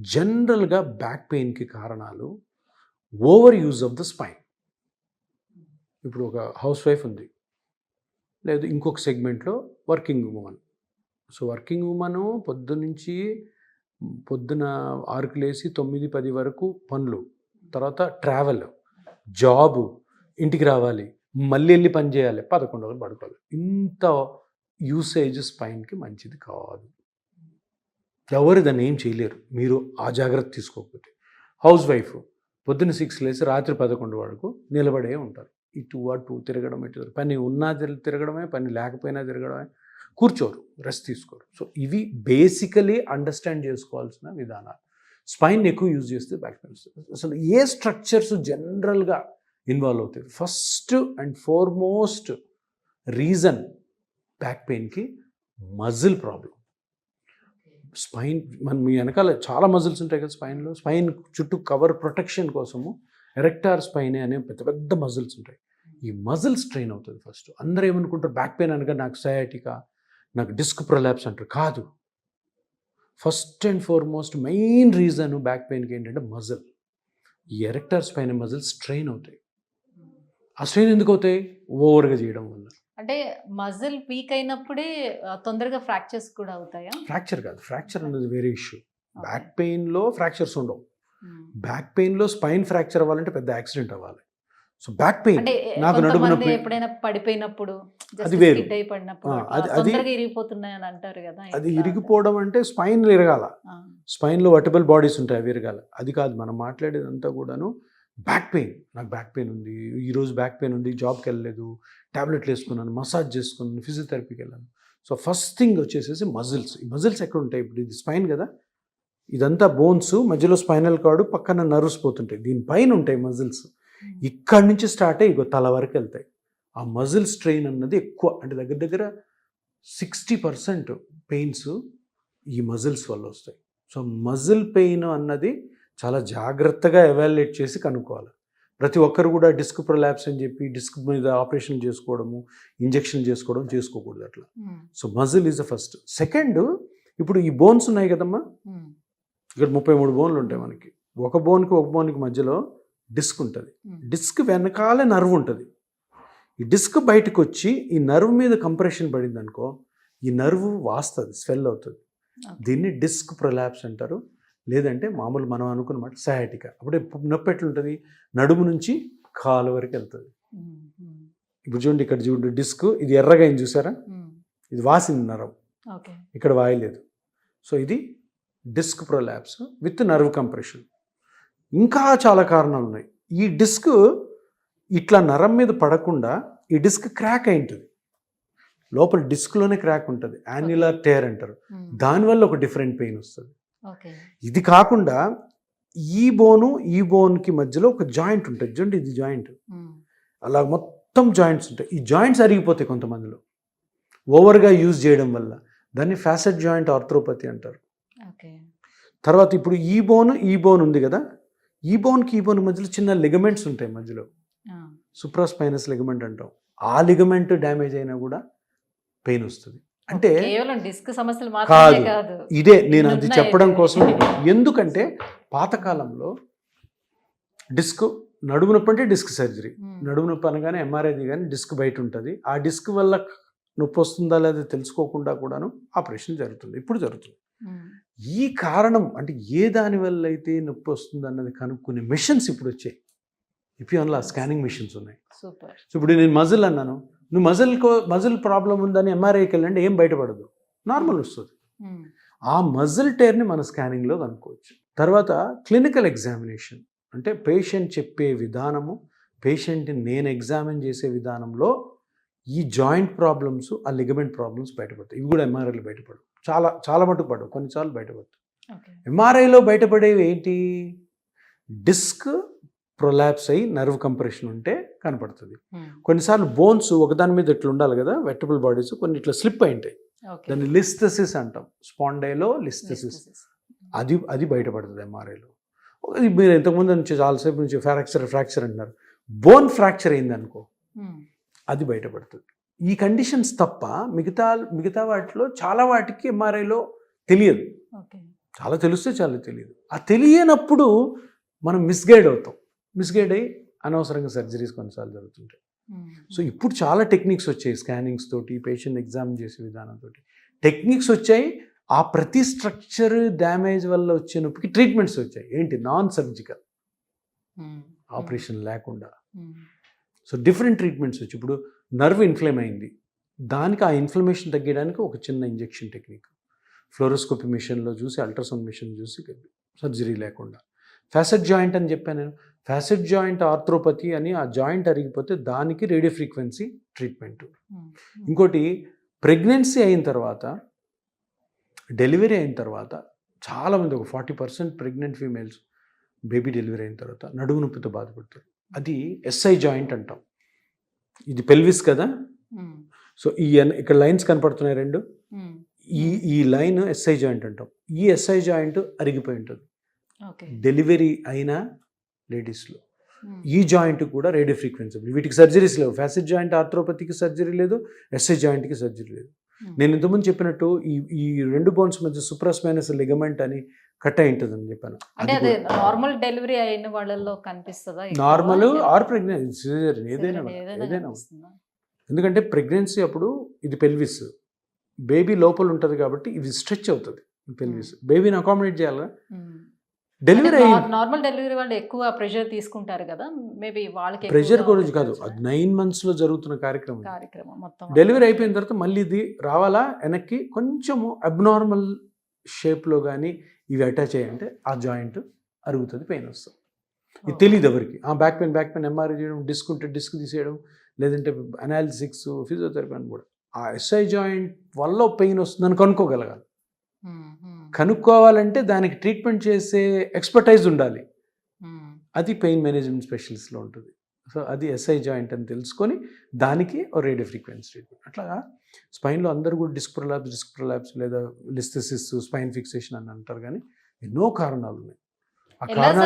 జనరల్గా బ్యాక్ పెయిన్కి కారణాలు over use of the spine. ఇప్పుడు ఒక హౌస్ వైఫ్ ఉంది. లేదు ఇంకొక సెగ్మెంట్లో working women. So working women పొద్దునుంచి పొద్దున ఆరుకులేసి తొమ్మిది పది వరకు పనులు. తర్వాత ట్రావెల్ జాబు ఇంటికి రావాలి మళ్ళీ వెళ్ళి పని చేయాలి పదకొండు వరకు పడుకోవాలి. ఇంత యూసేజ్ స్పైన్కి మంచిది కాదు. ఎవరు దాన్ని ఏం చేయలేరు. మీరు ఆ జాగ్రత్త తీసుకోకపోతే. హౌస్ వైఫ్ పొద్దున్న సిక్స్ లేసి రాత్రి పదకొండు వరకు నిలబడే ఉంటారు. ఇటు అటు తిరగడం ఇటు పని ఉన్నా తిరగడమే పని లేకపోయినా తిరగడమే. కూర్చోరు రెస్ట్ తీసుకోరు. సో ఇవి బేసికలీ అండర్స్టాండ్ చేసుకోవాల్సిన విధానాలు. స్పైన్ ఎక్కువ యూజ్ చేస్తే బ్యాక్ పెయిన్ అసలు ఏ స్ట్రక్చర్స్ జనరల్గా ఇన్వాల్వ్ అవుతాయి? First and foremost reason back పెయిన్కి muscle problem spine మన మీ వెనకాల చాలా మజిల్స్ ఉంటాయి కదా స్పైన్లో. స్పైన్ చుట్టూ కవర్ ప్రొటెక్షన్ కోసము ఎరెక్టార్ స్పైన్ అనే పెద్ద పెద్ద మజిల్స్ ఉంటాయి. ఈ మజిల్ స్ట్రెయిన్ అవుతుంది ఫస్ట్. అందరూ ఏమనుకుంటారు? బ్యాక్ పెయిన్ అనగా నాకు సయాటికా నాకు డిస్క్ ప్రొలాప్స్ అంటారు. కాదు. First and foremost main reason back పెయిన్కి ఏంటంటే మజిల్. ఈ ఎరెక్టార్ స్పైన్ మజిల్ స్ట్రెయిన్ అవుతాయి. ఆ స్ట్రెయిన్ ఎందుకు అవుతాయి? ఓవర్గా చేయడం వల్ల. అంటే మజిల్ వీక్ అయినప్పుడే తొందరగా ఫ్రాక్చర్స్ కూడా అవుతాయా? ఫ్రాక్చర్ కాదు. ఫ్రాక్చర్ అనేది వేరే ఇష్యూ. బ్యాక్ పెయిన్లో ఫ్రాక్చర్స్ ఉండవు. బ్యాక్ పెయిన్లో స్పైన్ ఫ్రాక్చర్ అవ్వాలంటే పెద్ద యాక్సిడెంట్ అవ్వాలి. సో బ్యాక్ పెయిన్ అంటే నాకు నడుము నొప్పి ఎప్పుడైనా పడిపోయినప్పుడు అది వేరు. అది- అది- తొందరగా ఇరిగిపోతున్నాయి అని అంటారు కదా అది? ఇరిగిపోవడం అంటే స్పైన్ ఇరగాల. స్పైన్లో వర్టబుల్ బాడీస్ ఉంటాయి అవి ఇరగాలి. అది కాదు మనం మాట్లాడేదంతా కూడాను బ్యాక్ పెయిన్. నాకు బ్యాక్ పెయిన్ ఉంది ఈరోజు బ్యాక్ పెయిన్ ఉంది జాబ్కి వెళ్ళలేదు టాబ్లెట్లు వేసుకున్నాను మసాజ్ చేసుకున్నాను ఫిజియోథెరపీకి వెళ్ళాను. సో ఫస్ట్ థింగ్ వచ్చేసేసి మజిల్స్ ఈ మజిల్స్ ఎక్కడ ఉంటాయి? ఇప్పుడు ఇది స్పైన్ కదా? ఇదంతా బోన్స్ మధ్యలో స్పైనల్ కార్డు పక్కన నర్వ్స్ పోతుంటాయి. దీనిపైన ఉంటాయి మజిల్స్ మ్మ్. ఇక్కడి నుంచి స్టార్ట్ అయ్యి ఇగో తల వరకు వెళ్తాయి. ఆ మజిల్ స్ట్రెయిన్ అన్నది ఎక్కువ. అంటే దగ్గర దగ్గర సిక్స్టీ పర్సెంట్ పెయిన్స్ ఈ మజిల్స్ వల్ల వస్తాయి. సో మజిల్ పెయిన్ అన్నది చాలా జాగ్రత్తగా ఎవాల్యుయేట్ చేసి కనుక్కోవాలి. ప్రతి ఒక్కరు కూడా డిస్క్ ప్రొలాప్స్ అని చెప్పి డిస్క్ మీద ఆపరేషన్ చేసుకోవడము ఇంజెక్షన్ చేసుకోవడం చేసుకోకూడదు అట్లా. So muscle is the first second ఇప్పుడు ఈ బోన్స్ ఉన్నాయి కదమ్మా మ్మ్. ఇక్కడ ముప్పై మూడు బోన్లు ఉంటాయి మనకి ఒక బోన్కి ఒక బోన్కి మధ్యలో డిస్క్ ఉంటుంది. డిస్క్ వెనకాలే నర్వ్ ఉంటుంది ఈ డిస్క్ బయటకు వచ్చి ఈ నర్వ్ మీద కంప్రెషన్ పడింది అనుకో ఈ నర్వ్ వాస్తుంది స్వెల్ అవుతుంది. దీన్ని డిస్క్ ప్రొలాప్స్ అంటారు లేదంటే మామూలు మనం అనుకున్నమాట సయాటిక. అప్పుడే నొప్పి ఎట్లుంటుంది? నడుము నుంచి కాలు వరకు వెళ్తుంది. ఇప్పుడు చూడండి ఇక్కడ చూడండి డిస్క్ ఇది ఎర్రగా అయింది చూసారా. ఇది వాసింది నరం. ఇక్కడ వాయలేదు. సో ఇది disc prolapse with nerve compression. ఇంకా చాలా కారణాలు ఉన్నాయి. ఈ డిస్క్ ఇట్లా నరం మీద పడకుండా ఈ డిస్క్ క్రాక్ అయి ఉంటుంది లోపల డిస్క్లోనే క్రాక్ ఉంటుంది. యాన్యులర్ టేర్ అంటారు. దానివల్ల ఒక డిఫరెంట్ పెయిన్ వస్తుంది. ఇది కాకుండా ఈ బోను ఈ బోన్కి మధ్యలో ఒక జాయింట్ ఉంటుంది. చూడండి ఇది జాయింట్. అలా మొత్తం జాయింట్స్ ఉంటాయి. ఈ జాయింట్స్ అరిగిపోతాయి కొంతమందిలో. ఓవర్గా యూజ్ చేయడం వల్ల. దాన్ని ఫ్యాసెట్ జాయింట్ ఆర్థ్రోపతి అంటారు. తర్వాత ఇప్పుడు ఈ బోన్ ఈ బోన్ ఉంది కదా? ఈ బోన్కి ఈ బోన్ మధ్యలో చిన్న లిగమెంట్స్ ఉంటాయి మధ్యలో. సుప్రాస్పైనస్ లిగమెంట్ అంటాం. ఆ లిగమెంట్ డ్యామేజ్ అయినా కూడా పెయిన్ వస్తుంది. అంటే కేవలం డిస్క్ సమస్యలు మాత్రమే కాదు. ఇదే నేను అది చెప్పడం. కోసం ఎందుకంటే పాతకాలంలో డిస్క్ నడుము నొప్పి అంటే డిస్క్ సర్జరీ. నడుము నొప్పి అనగానే ఎంఆర్ఐది కానీ డిస్క్ బయట ఉంటుంది. ఆ డిస్క్ వల్ల నొప్పి వస్తుందా లేదా తెలుసుకోకుండా కూడాను ఆపరేషన్ జరుగుతుంది. ఇప్పుడు జరుగుతుంది. ఈ కారణం అంటే ఏ దాని వల్ల అయితే నొప్పి వస్తుంది అన్నది కనుక్కునే మిషన్స్ ఇప్పుడు వచ్చాయి. ఇపియాన్లో స్కానింగ్ మిషన్స్ ఉన్నాయి. సూపర్. సో ఇప్పుడు నేను మజిల్ అన్నాను. నువ్వు మజిల్ కో మజిల్ ప్రాబ్లం ఉందని ఎంఆర్ఐకి వెళ్ళండి ఏం బయటపడదు. నార్మల్ వస్తుంది. మ్మ్. ఆ మజిల్ టేర్ని మన స్కానింగ్లో కనుక్కోవచ్చు. తర్వాత క్లినికల్ ఎగ్జామినేషన్ అంటే పేషెంట్ చెప్పే విధానము పేషెంట్ని నేను ఎగ్జామిన్ చేసే విధానంలో ఈ జాయింట్ ప్రాబ్లమ్స్ ఆ లిగమెంట్ ప్రాబ్లమ్స్ బయటపడతాయి. ఇవి కూడా ఎంఆర్ఐలో బయటపడవు. చాలా చాలా మటుకు పడవు. కొన్నిసార్లు బయటపడతాయి. ఎంఆర్ఐలో బయటపడేవి ఏంటి? డిస్క్ ప్రొలాప్స్ అయ్యి నర్వ్ కంప్రెషన్ ఉంటే కనపడుతుంది. మ్మ్. కొన్నిసార్లు బోన్స్ ఒకదాని మీద ఇట్లా ఉండాలి కదా వెటబుల్ బాడీస్ కొన్ని ఇట్లా స్లిప్ అయి ఉంటాయి. దాన్ని లిస్థసిస్ అంటాం. Spondylolisthesis. అది అది బయటపడుతుంది ఎంఆర్ఐలో మీరు ఇంతకుముందు నుంచి చాలాసేపు నుంచి ఫ్రాక్చర్ ఫ్రాక్చర్ అంటున్నారు. బోన్ ఫ్రాక్చర్ అయింది అనుకో మ్మ్. అది బయటపడుతుంది. ఈ కండిషన్స్ తప్ప మిగతా మిగతా వాటిలో చాలా వాటికి ఎంఆర్ఐలో తెలియదు. చాలా తెలిస్తే చాలా తెలియదు. ఆ తెలియనప్పుడు మనం మిస్గైడ్ అవుతాం. మిస్గైడ్ అయ్యి అనవసరంగా సర్జరీస్ కొన్నిసార్లు జరుగుతుంటాయి. సో ఇప్పుడు చాలా టెక్నిక్స్ వచ్చాయి స్కానింగ్స్ తోటి పేషెంట్ ఎగ్జామ్ చేసే విధానంతో టెక్నిక్స్ వచ్చాయి ఆ ప్రతి స్ట్రక్చర్ డ్యామేజ్ వల్ల వచ్చే నొప్పికి ట్రీట్మెంట్స్ వచ్చాయి. ఏంటి? నాన్ సర్జికల్ ఆపరేషన్ లేకుండా. సో డిఫరెంట్ ట్రీట్మెంట్స్ వచ్చి ఇప్పుడు నర్వ్ ఇన్ఫ్లేమ్ అయింది. దానికి ఆ ఇన్ఫ్లమేషన్ తగ్గడానికి ఒక చిన్న ఇంజెక్షన్ టెక్నిక్. ఫ్లోరోస్కోపీ మిషన్లో చూసి అల్ట్రాసౌండ్ మిషన్ చూసి సర్జరీ లేకుండా. ఫ్యాసెట్ జాయింట్ అని చెప్పాను నేను. ఫ్యాసెట్ జాయింట్ ఆర్థ్రోపతి అని ఆ జాయింట్ అరిగిపోతే దానికి రేడియో ఫ్రీక్వెన్సీ ట్రీట్మెంట్ ఇంకోటి ప్రెగ్నెన్సీ అయిన తర్వాత డెలివరీ అయిన తర్వాత చాలామంది ఒక forty percent pregnant females baby delivery అయిన తర్వాత నడుము నొప్పితో బాధపడతారు. అది ఎస్ఐ జాయింట్ అంటాం. ఇది పెల్విస్ కదా? సో ఈ ఇక్కడ లైన్స్ కనపడుతున్నాయి రెండు. ఈ ఈ లైన్ ఎస్ఐ జాయింట్ అంటాం. ఈ ఎస్ఐ జాయింట్ అరిగిపోయి ఉంటుంది. డెలివరీ అయిన లేడీస్లో. ఈ జాయింట్ కూడా రేడియో ఫ్రీక్వెన్సీ వీటికి సర్జరీస్ లేవు. ఫ్యాసిడ్ జాయింట్ ఆర్థ్రోపతికి సర్జరీ లేదు ఎస్ఐ జాయింట్కి సర్జరీ లేదు. నేను ఇంతకుముందు చెప్పినట్టు ఈ ఈ రెండు బోన్స్ మధ్య సుప్రస్మైనస్ లిగమెంట్ అని కట్ అయి ఉంటుంది అని చెప్పాను నార్మల్ డెలివరీ అయిన వాళ్ళల్లో కనిపిస్తుందా? నార్మల్ ఆర్ ప్రెగ్నెన్సీ ఏదైనా ఏదైనా? ఎందుకంటే ప్రెగ్నెన్సీ అప్పుడు ఇది పెల్విస్. బేబీ లోపల ఉంటుంది కాబట్టి ఇది స్ట్రెచ్ అవుతుంది పెల్విస్. బేబీని అకామిడేట్ చేయాలి. డెలివరీ నార్మల్ డెలివరీ వాళ్ళు ఎక్కువ ప్రెషర్ తీసుకుంటారు కదా మేబీ వాళ్ళకి ప్రెషర్ గురించి కాదు. అది నైన్ మంత్స్లో జరుగుతున్న కార్యక్రమం కార్యక్రమం మొత్తం డెలివరీ అయిపోయిన తర్వాత మళ్ళీ ఇది రావాలా? వెనక్కి కొంచెము అబ్నార్మల్ షేప్లో కానీ ఇవి అటాచ్ అయ్యంటే ఆ జాయింట్ అరుగుతుంది పెయిన్ వస్తుంది. ఇది తెలియదు ఎవరికి. ఆ back pain back pain MRI చేయడం డిస్క్ ఉంటే డిస్క్ తీసేయడం లేదంటే అనాలిసిక్స్ ఫిజియోథెరపీ అని కూడా. ఆ ఎస్ఐ జాయింట్ వల్ల పెయిన్ వస్తుందని కనుక్కోగలగాలి. కనుక్కోవాలంటే దానికి ట్రీట్మెంట్ చేసే ఎక్స్పర్టైజ్ ఉండాలి. మ్మ్. అది పెయిన్ మేనేజ్మెంట్ స్పెషలిస్ట్లో ఉంటుంది. సో అది ఎస్ఐ జాయింట్ అని తెలుసుకొని దానికి ఓ రేడియో ఫ్రీక్వెన్సీ ట్రీట్మెంట్. అట్లా స్పైన్లో అందరూ కూడా డిస్క్ ప్రొలాప్స్ డిస్క్ ప్రొలాప్స్ లేదా లిస్థెసిస్ స్పైన్ ఫిక్సేషన్ అని అంటారు కానీ ఎన్నో కారణాలు ఉన్నాయి.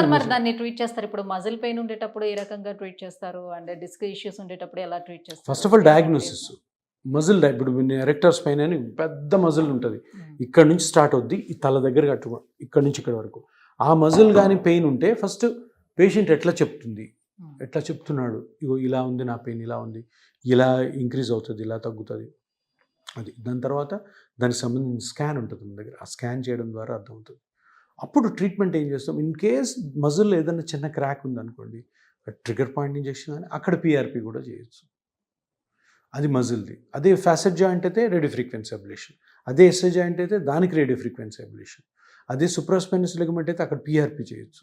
మరి దాన్ని ట్రీట్ చేస్తారు? ఇప్పుడు మజిల్ పెయిన్ ఉండేటప్పుడు ఏ రకంగా ట్రీట్ చేస్తారు? అండ్ డిస్క్ ఇష్యూస్ ఉండేటప్పుడు ఎలా ట్రీట్ చేస్తారు? First of all diagnosis. Muscle ఇప్పుడు ఎరెక్టర్ స్పైన్ అని పెద్ద మజిల్ ఉంటుంది. ఇక్కడ నుంచి స్టార్ట్ అవుద్ది ఈ తల దగ్గర కట్టుకో ఇక్కడ నుంచి ఇక్కడ వరకు. ఆ మజిల్ కానీ పెయిన్ ఉంటే ఫస్ట్ పేషెంట్ ఎట్లా చెప్తుంది? ఎట్లా చెప్తున్నాడు? ఇగో ఇలా ఉంది నా పెయిన్ ఇలా ఉంది ఇలా ఇంక్రీజ్ అవుతుంది ఇలా తగ్గుతుంది. అది దాని తర్వాత దానికి సంబంధించిన స్కాన్ ఉంటుంది మన దగ్గర. ఆ స్కాన్ చేయడం ద్వారా అర్థమవుతుంది. అప్పుడు ట్రీట్మెంట్ ఏం చేస్తాం? ఇన్ కేస్ మజిల్ ఏదైనా చిన్న క్రాక్ ఉందనుకోండి ట్రిగర్ పాయింట్ ఇంజెక్షన్ కానీ అక్కడ పిఆర్పి కూడా చేయొచ్చు. అది మజిల్ది. అదే ఫ్యాసెట్ జాయింట్ అయితే రేడియో ఫ్రీక్వెన్సీ అబ్లేషన్. అదే ఎస్ఐ జాయింట్ అయితే దానికి రేడియో ఫ్రీక్వెన్సీ అబ్లేషన్. అదే సుప్రాస్పెనస్ లిగమెంట్ అయితే అక్కడ పిఆర్పి చేయొచ్చు.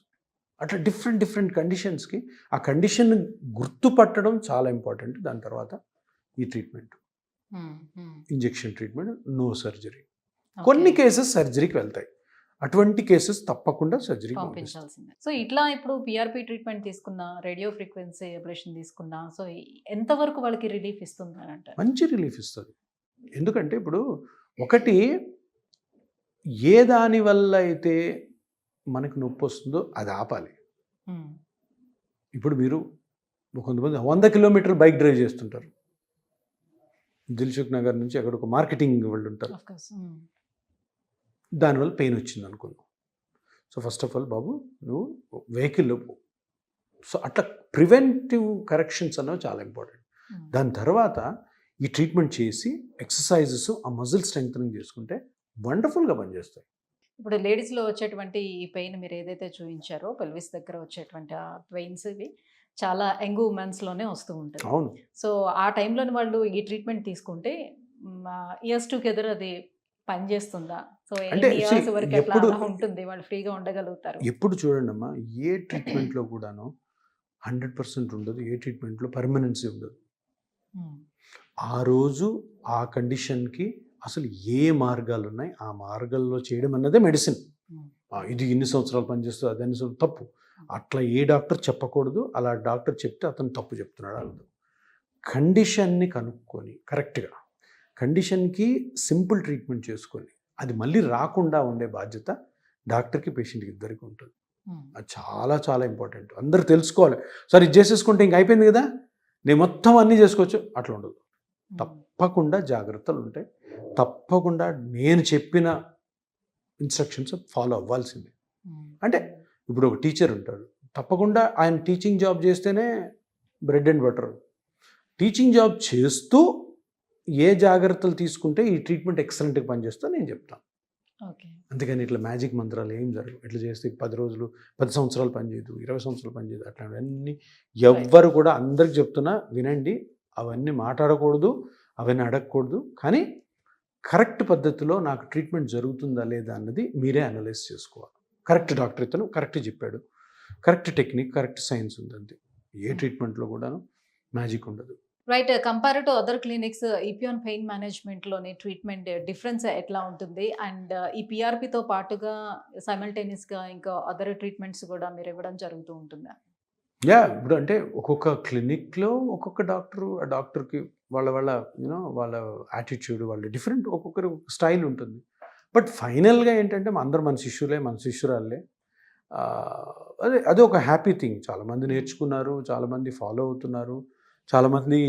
అట్లా డిఫరెంట్ డిఫరెంట్ కండిషన్స్కి ఆ కండిషన్ గుర్తుపట్టడం చాలా ఇంపార్టెంట్ దాని తర్వాత ఈ treatment injection treatment no surgery కొన్ని కేసెస్ సర్జరీకి వెళ్తాయి. అటువంటి కేసెస్ తప్పకుండా పంపిస్తాం పంపించాల్సిందే. సో ఇట్లా ఇప్పుడు పిఆర్పి ట్రీట్మెంట్ తీసుకున్నా రేడియో ఫ్రీక్వెన్సీ అబ్రేషన్ తీసుకున్నా సో ఎంతవరకు వాళ్ళకి రిలీఫ్ ఇస్తుంది అని అంటారు? మంచి రిలీఫ్ ఇస్తుంది. ఎందుకంటే ఇప్పుడు ఒకటి ఏ దాని వల్ల అయితే మనకు నొప్పి వస్తుందో అది ఆపాలి. ఇప్పుడు మీరు కొంతమంది వంద కిలోమీటర్లు బైక్ డ్రైవ్ చేస్తుంటారు. దిల్సుఖ్ నగర్ నుంచి అక్కడ ఒక మార్కెటింగ్ వాళ్ళు ఉంటారు. దానివల్ల పెయిన్ వచ్చింది అనుకుందాం. సో ఫస్ట్ ఆఫ్ ఆల్ బాబు నువ్వు వెహికల్లో పో. సో అట్లా ప్రివెంటివ్ కరెక్షన్స్ అనేవి చాలా ఇంపార్టెంట్ మ్మ్. దాని తర్వాత ఈ ట్రీట్మెంట్ చేసి ఎక్సర్సైజెస్ ఆ మజిల్ స్ట్రెంగ్ చేసుకుంటే వండర్ఫుల్గా పనిచేస్తాయి. ఇప్పుడు లేడీస్లో వచ్చేటువంటి ఈ పెయిన్ మీరు ఏదైతే చూపించారో పెల్విస్ దగ్గర వచ్చేటువంటి ఆ పెయిన్స్ ఇవి చాలా యంగ్ ఉమెన్స్లోనే వస్తూ ఉంటాయి. అవును. సో ఆ టైంలోని వాళ్ళు ఈ ట్రీట్మెంట్ తీసుకుంటే ఇయర్స్ టుగెదర్ అది పనిచేస్తుందా? సో అంటే ఎప్పుడు- ఉంటుంది వాళ్ళు ఫ్రీగా ఉండగలుగుతారు. ఎప్పుడు చూడండి అమ్మా ఏ ట్రీట్మెంట్లో కూడాను హండ్రెడ్ పర్సెంట్ ఉండదు ఏ ట్రీట్మెంట్లో పర్మనెన్సీ ఉండదు. ఆ రోజు ఆ కండిషన్కి అసలు ఏ మార్గాలు ఉన్నాయి ఆ మార్గాల్లో చేయడం అన్నదే మెడిసిన్. ఇది ఇన్ని సంవత్సరాలు పనిచేస్తుంది అది అన్ని సంవత్సరాలు తప్పు. అట్లా ఏ డాక్టర్ చెప్పకూడదు అలా డాక్టర్ చెప్తే అతను తప్పు చెప్తున్నాడు అర్థం కండిషన్ని కనుక్కొని కరెక్ట్గా కండిషన్కి సింపుల్ ట్రీట్మెంట్ చేసుకొని అది మళ్ళీ రాకుండా ఉండే బాధ్యత డాక్టర్కి పేషెంట్కి ఇద్దరికి ఉంటుంది. అది చాలా చాలా ఇంపార్టెంట్. అందరూ తెలుసుకోవాలి. సరే ఇది చేసేసుకుంటే ఇంక అయిపోయింది కదా? నేను మొత్తం అన్నీ చేసుకోవచ్చు. అట్లా ఉండదు. తప్పకుండా జాగ్రత్తలు ఉంటాయి. తప్పకుండా నేను చెప్పిన ఇన్స్ట్రక్షన్స్ ఫాలో అవ్వాల్సిందే. అంటే ఇప్పుడు ఒక టీచర్ ఉంటాడు. తప్పకుండా ఆయన టీచింగ్ జాబ్ చేస్తేనే bread and butter. Teaching job చేస్తూ ఏ జాగ్రత్తలు తీసుకుంటే ఈ ట్రీట్మెంట్ ఎక్సలెంట్గా పనిచేస్తో నేను చెప్తాను అంతేగాని ఇట్లా మ్యాజిక్ మంత్రాలు ఏం జరగవు. ఇట్లా చేస్తే పది రోజులు పది సంవత్సరాలు పనిచేయదు ఇరవై సంవత్సరాలు పనిచేయదు అట్లాంటివన్నీ ఎవ్వరు కూడా అందరికి చెప్తున్నా వినండి. అవన్నీ మాట్లాడకూడదు అవన్నీ అడగకూడదు. కానీ కరెక్ట్ పద్ధతిలో నాకు ట్రీట్మెంట్ జరుగుతుందా లేదా అన్నది మీరే అనలైజ్ చేసుకోవాలి. కరెక్ట్ డాక్టర్ ఇతను కరెక్ట్ చెప్పాడు. కరెక్ట్ టెక్నిక్ కరెక్ట్ సైన్స్ ఉంది అంతే ఏ ట్రీట్మెంట్లో కూడాను మ్యాజిక్ ఉండదు. Right compare to other clinics ఈపియాన్ pain మేనేజ్మెంట్లోని ట్రీట్మెంట్ డిఫరెన్స్ ఎట్లా ఉంటుంది? అండ్ ఈ పిఆర్పితో పాటుగా సైమల్టేనియస్గా ఇంకా అదర్ ట్రీట్మెంట్స్ కూడా మీరు ఇవ్వడం జరుగుతూ ఉంటుందా? యా ఇప్పుడు అంటే ఒక్కొక్క క్లినిక్లో ఒక్కొక్క డాక్టరు ఆ డాక్టర్కి వాళ్ళ వాళ్ళ యూనో వాళ్ళ యాటిట్యూడ్ వాళ్ళ డిఫరెంట్ ఒక్కొక్కరు స్టైల్ ఉంటుంది. బట్ ఫైనల్గా ఏంటంటే అందరు మన శిష్యులే మన శిష్యురాలే అదే అదే ఒక హ్యాపీ థింగ్ చాలామంది నేర్చుకున్నారు చాలామంది ఫాలో అవుతున్నారు. చాలామంది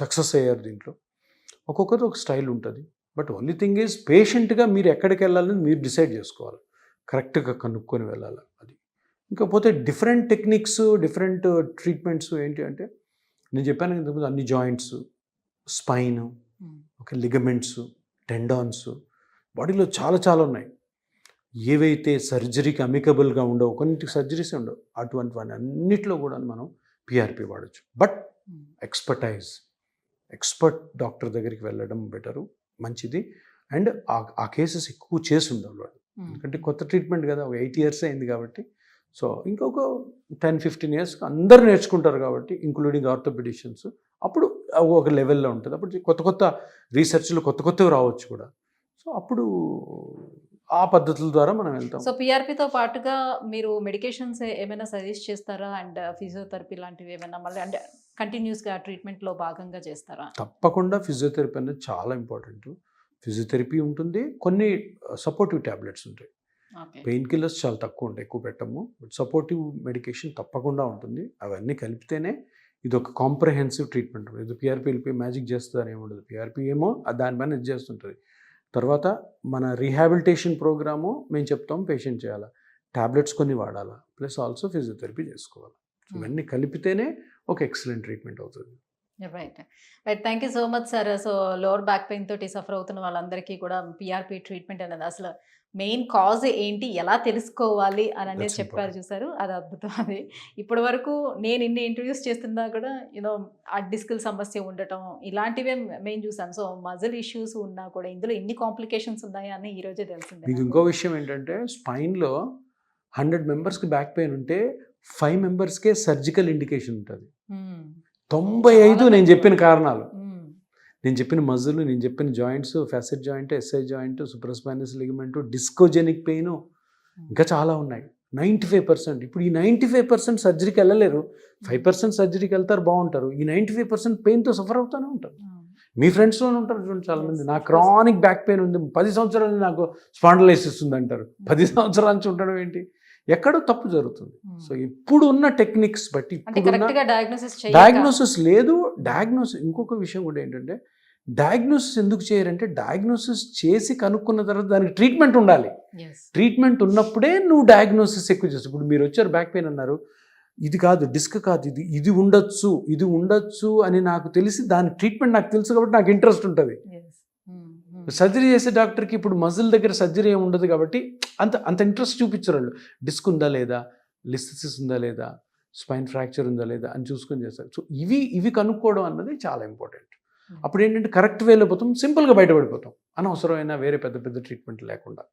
సక్సెస్ అయ్యారు దీంట్లో. ఒక్కొక్కరు ఒక స్టైల్ ఉంటుంది. బట్ ఓన్లీ థింగ్ ఈజ్ పేషెంట్గా మీరు ఎక్కడికి వెళ్ళాలని మీరు డిసైడ్ చేసుకోవాలి. కరెక్ట్గా కనుక్కొని వెళ్ళాలి అది. ఇంకపోతే డిఫరెంట్ టెక్నిక్స్ డిఫరెంట్ ట్రీట్మెంట్స్ ఏంటి అంటే నేను చెప్పాను ఇంతకుముందు అన్ని జాయింట్స్ స్పైన్ ఒక లిగమెంట్స్ టెండాన్స్ బాడీలో చాలా చాలా ఉన్నాయి. ఏవైతే సర్జరీకి అమికబుల్గా ఉండవు కొన్నింటికి సర్జరీస్ ఉండవు. అటువంటి వాటి అన్నిట్లో కూడా మనం పిఆర్పి వాడచ్చు. బట్ ఎక్స్పర్టైజ్ ఎక్స్పర్ట్ డాక్టర్ దగ్గరికి వెళ్ళడం బెటరు మంచిది. అండ్ ఆ కేసెస్ ఎక్కువ చేసి వాడు ఎందుకంటే కొత్త ట్రీట్మెంట్ కదా ఒక ఎయిట్ ఇయర్స్ అయింది కాబట్టి. సో ఇంకొక టెన్ ఫిఫ్టీన్ ఇయర్స్ అందరు నేర్చుకుంటారు కాబట్టి ఇంక్లూడింగ్ ఆర్థోపెడిషియన్స్. అప్పుడు ఒక లెవెల్లో ఉంటుంది. అప్పుడు కొత్త కొత్త రీసెర్చ్లు కొత్త కొత్తవి రావచ్చు కూడా. సో అప్పుడు ఆ పద్ధతుల ద్వారా మనం వెళ్తాం. సో పిఆర్పితో పాటుగా మీరు మెడికేషన్స్ ఏమైనా సజెస్ట్ చేస్తారా? అండ్ ఫిజియోథెరపీ లాంటివి ఏమైనా మళ్ళీ అంటే కంటిన్యూస్గా ట్రీట్మెంట్లో భాగంగా చేస్తారా? తప్పకుండా ఫిజియోథెరపీ అనేది చాలా ఇంపార్టెంట్. ఫిజియోథెరపీ ఉంటుంది. కొన్ని సపోర్టివ్ ట్యాబ్లెట్స్ ఉంటాయి. పెయిన్ కిల్లర్స్ చాలా తక్కువ ఉంటాయి ఎక్కువ పెట్టము. బట్ సపోర్టివ్ మెడికేషన్ తప్పకుండా ఉంటుంది. అవన్నీ కలిపితేనే ఇది ఒక కాంప్రహెన్సివ్ ట్రీట్మెంట్. ఇది పిఆర్పీ వెళ్ళిపోయి మ్యాజిక్ చేస్తుందని ఏమి ఉండదు పిఆర్పీ ఏమో దానిపైన ఇది చేస్తుంటుంది. తర్వాత మన రీహాబిలిటేషన్ ప్రోగ్రాము మేము చెప్తాం పేషెంట్ చేయాలా. ట్యాబ్లెట్స్ కొన్ని వాడాలా. ప్లస్ ఆల్సో ఫిజియోథెరపీ చేసుకోవాలి. ఇవన్నీ కలిపితేనే ఒక ఎక్సలెంట్ ట్రీట్మెంట్ అవుతుంది. Right right thank you so much sir so lower back pain తోటి సఫర్ అవుతున్న వాళ్ళందరికీ కూడా పిఆర్పి ట్రీట్మెంట్ అనేది అసలు మెయిన్ కాజ్ ఏంటి ఎలా తెలుసుకోవాలి అని అనేది చెప్పారు. చూసారు. అది అద్భుతం అది. ఇప్పటి వరకు నేను ఇన్ని ఇంటర్వ్యూస్ చేస్తున్నా కూడా యూనో ఆ డిస్కుల్ సమస్య ఉండటం ఇలాంటివే మేము చూసాను. సో మజిల్ ఇష్యూస్ ఉన్నా కూడా ఇందులో ఎన్ని కాంప్లికేషన్స్ ఉన్నాయా అని ఈ రోజే తెలిసింది మీకు ఇంకో విషయం ఏంటంటే స్పైన్లో హండ్రెడ్ మెంబర్స్కి బ్యాక్ పెయిన్ ఉంటే ఫైవ్ మెంబర్స్కే సర్జికల్ ఇండికేషన్ ఉంటుంది. తొంభై ఐదు నేను చెప్పిన కారణాలు. నేను చెప్పిన మజిల్ నేను చెప్పిన joints facet joint SI joint supraspinous ligament discogenic pain ఇంకా చాలా ఉన్నాయి. Ninety five percent. ఇప్పుడు ఈ నైంటీ ఫైవ్ పర్సెంట్ సర్జరీకి వెళ్ళలేరు. ఫైవ్ పర్సెంట్ సర్జరీకి వెళ్తారు బాగుంటారు. ఈ నైంటీ ఫైవ్ పర్సెంట్ పెయిన్తో సఫర్ అవుతూనే ఉంటారు. మీ ఫ్రెండ్స్లోనే ఉంటారు చూడండి చాలా మంది Yes, నా. క్రానిక్ బ్యాక్ పెయిన్ ఉంది. పది సంవత్సరాలు నాకు స్పాండలైసిస్ ఉంది అంటారు పది సంవత్సరాల నుంచి ఉండడం ఏంటి? ఎక్కడో తప్పు జరుగుతుంది. సో ఇప్పుడు ఉన్న టెక్నిక్స్ బట్టి డయాగ్నోసిస్ లేదు. డయాగ్నోసిస్ ఇంకొక విషయం కూడా ఏంటంటే డయాగ్నోసిస్ ఎందుకు చేయరంటే డయాగ్నోసిస్ చేసి కనుక్కున్న తర్వాత దానికి ట్రీట్మెంట్ ఉండాలి. ట్రీట్మెంట్ ఉన్నప్పుడే నువ్వు డయాగ్నోసిస్ ఎక్కువ చేస్తావు. ఇప్పుడు మీరు వచ్చారు బ్యాక్ పెయిన్ అన్నారు. ఇది కాదు డిస్క్ కాదు ఇది ఇది ఉండొచ్చు ఇది ఉండొచ్చు అని నాకు తెలిసి దాని ట్రీట్మెంట్ నాకు తెలుసు కాబట్టి నాకు ఇంట్రెస్ట్ ఉంటుంది. సర్జరీ చేసే డాక్టర్కి ఇప్పుడు మజిల్ దగ్గర సర్జరీ ఏమి ఉండదు కాబట్టి అంత అంత ఇంట్రెస్ట్ చూపించరు వాళ్ళు. డిస్క్ ఉందా లేదా? లిస్థసిస్ ఉందా లేదా? స్పైన్ ఫ్రాక్చర్ ఉందా లేదా? అని చూసుకొని చేస్తారు. సో ఇవి ఇవి కనుక్కోవడం అన్నది చాలా ఇంపార్టెంట్. అప్పుడు ఏంటంటే కరెక్ట్ వేలో పోతాం సింపుల్గా బయటపడిపోతాం. అనవసరమైన వేరే పెద్ద పెద్ద ట్రీట్మెంట్ లేకుండా.